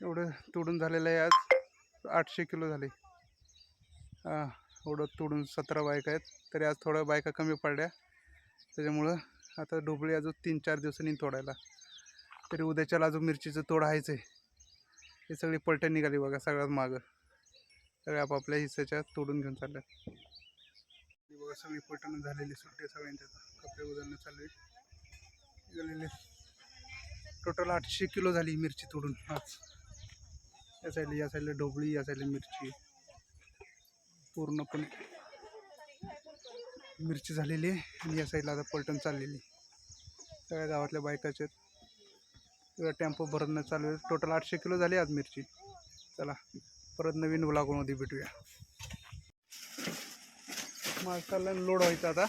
एवढं तोडून झालेलं आहे आज. आठशे किलो झाले. हां एवढं तोडून सतरा बायका आहेत. तरी आज थोड्या बायका कमी पडल्या. त्याच्यामुळं आता ढोबळी अजून तीन चार दिवसांनी तोडायला. तरी उद्याच्याला अजून मिरचीचं तोड आहेच आहे. हे सगळी पलटण निघाली बघा सगळ्यात मागं. सगळ्या आपापल्या हिस्साच्या तोडून घेऊन चालल्या बघा सगळी पलटण झालेली सुट्टी सगळ्यांच्या. कपडे उदळणं चालले निघालेले. टोटल आठशे किलो झाली मिरची तोडून आज. या साईडला या साईडला ढोबळी या साईडला मिरची. पूर्णपणे मिरची झालेली आहे आणि या साईडला आता पलटण चाललेली सगळ्या गावातल्या बायकाचे आहेत. सगळं टेम्पो भरणं चालू आहे. टोटल आठशे किलो झाली आज मिरची. चला परत नवीन ब्लॉगमध्ये भेटूया. माल चालला लोड व्हायचं आता.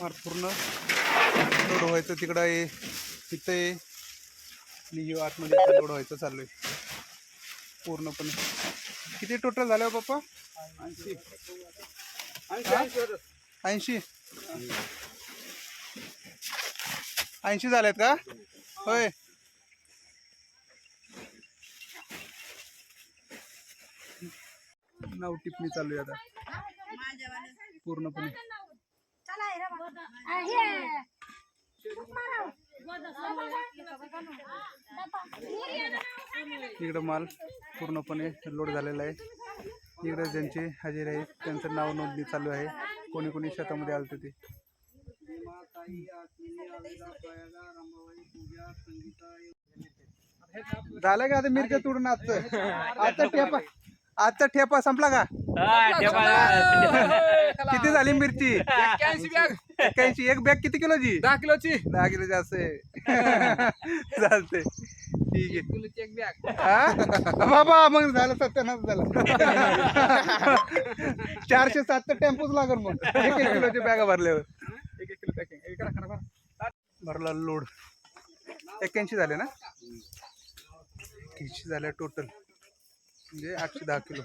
मार पूर्ण लोड व्हायचं तिकडं आहे तिथं आहे. आणि ही आतमध्ये लोड व्हायचं चालू आहे पूर्णपणे. किती टोटल झालं हो पप्पा? ऐंशी. ऐंशी? झालेत का? होय. नाव टिप्पणी चालू आहे आता. पूर्णपणे. इकडं माल पूर्णपणे लोड झालेला आहे. इकडं ज्यांची हजेरी आहे त्यांचं नाव नोंदणी चालू आहे. कोणी कोणी शेतामध्ये आलं ते. झालं का आता मिरच्या तोडून आजचं? आजचा ठेपा आजचा ठेपा संपला का? किती झाली मिरची? एक्क्याऐंशी एक बॅग किती किलोची? दहा किलोची. दहा किलोची असते चालते ठीक आहे. हा? बाबा मग झालं सत्यानाश झालं. चारशे सात तर टेम्पोच लागल मग. एक एक किलोची बॅगा भरल्यावर. एक एक किलो पॅकिंग भरला लोड एक्क्याऐंशी झाले ना? एक्क्याऐंशी झाले टोटल म्हणजे आठशे दहा किलो.